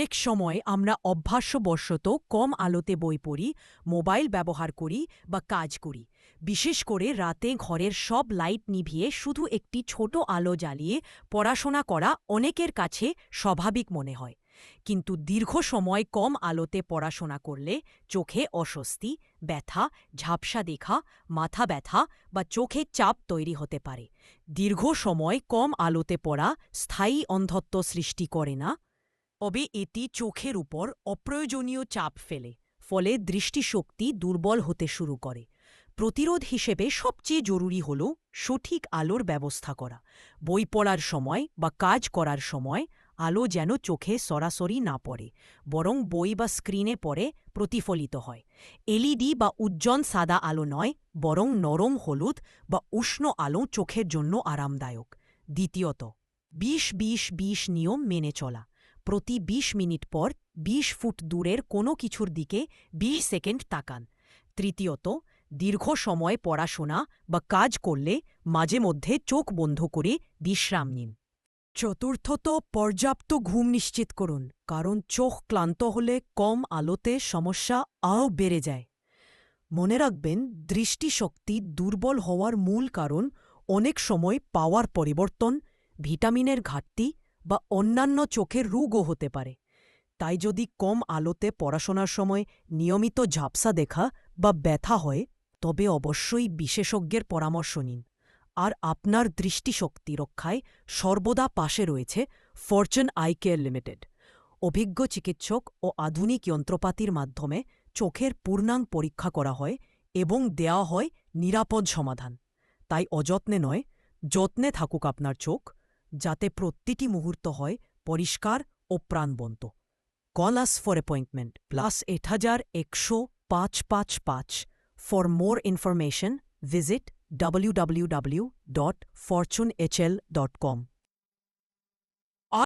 এক সময় আমরা অভ্যাসবশত কম আলোতে বই পড়ি, মোবাইল ব্যবহার করি বা কাজ করি। বিশেষ করে রাতে ঘরের সব লাইট নিভিয়ে শুধু একটি ছোট আলো জ্বালিয়ে পড়াশোনা করা অনেকের কাছে স্বাভাবিক মনে হয়। কিন্তু দীর্ঘ সময় কম আলোতে পড়াশোনা করলে চোখে অস্বস্তি, ব্যথা, ঝাপসা দেখা, মাথা ব্যথা বা চোখে চাপ তৈরি হতে পারে। দীর্ঘ সময় কম আলোতে পড়া স্থায়ী অন্ধত্ব সৃষ্টি করে না তবে এটি চোখের উপর অপ্রয়োজনীয় চাপ ফেলে, ফলে দৃষ্টিশক্তি দুর্বল হতে শুরু করে। প্রতিরোধ হিসেবে সবচেয়ে জরুরি হল সঠিক আলোর ব্যবস্থা করা, বই পড়ার সময় বা কাজ করার সময় আলো যেন চোখে সরাসরি না পড়ে, বরং বই বা স্ক্রিনে পড়ে প্রতিফলিত হয়। এলইডি বা উজ্জ্বল সাদা আলো নয়, বরং নরম হলুদ বা উষ্ণ আলো চোখের জন্য আরামদায়ক। দ্বিতীয়ত, বিশ বিশ বিশ নিয়ম মেনে চলা। প্রতি ২০ মিনিট পর ২০ ফুট দূরের কোনো কিছুর দিকে ২০ সেকেন্ড তাকান। তৃতীয়ত, দীর্ঘ সময় পড়াশোনা বা কাজ করলে মাঝে মধ্যে চোখ বন্ধ করে বিশ্রাম নিন। চতুর্থত, পর্যাপ্ত ঘুম নিশ্চিত করুন, কারণ চোখ ক্লান্ত হলে কম আলোতে সমস্যা আও বেড়ে যায়। মনে রাখবেন, দৃষ্টিশক্তি দুর্বল হওয়ার মূল কারণ অনেক সময় পাওয়ার পরিবর্তন, ভিটামিনের ঘাটতি বা অন্যান্য চোখের রোগও হতে পারে। তাই যদি কম আলোতে পড়াশোনার সময় নিয়মিত ঝাপসা দেখা বা ব্যথা হয়, তবে অবশ্যই বিশেষজ্ঞের পরামর্শ নিন। আর আপনার দৃষ্টিশক্তি রক্ষায় সর্বদা পাশে রয়েছে ফরচুন আই কেয়ার লিমিটেড। অভিজ্ঞ চিকিৎসক ও আধুনিক যন্ত্রপাতির মাধ্যমে চোখের পূর্ণাঙ্গ পরীক্ষা করা হয় এবং দেওয়া হয় নিরাপদ সমাধান। তাই অযত্নে নয়, যত্নে থাকুক আপনার চোখ যাতে প্রতিটি মুহূর্ত হয় পরিষ্কার ও প্রাণবন্ত। Call us for appointment plus eight হাজার একশো পাঁচ পাঁচ পাঁচ for more information visit www.fortunehl.com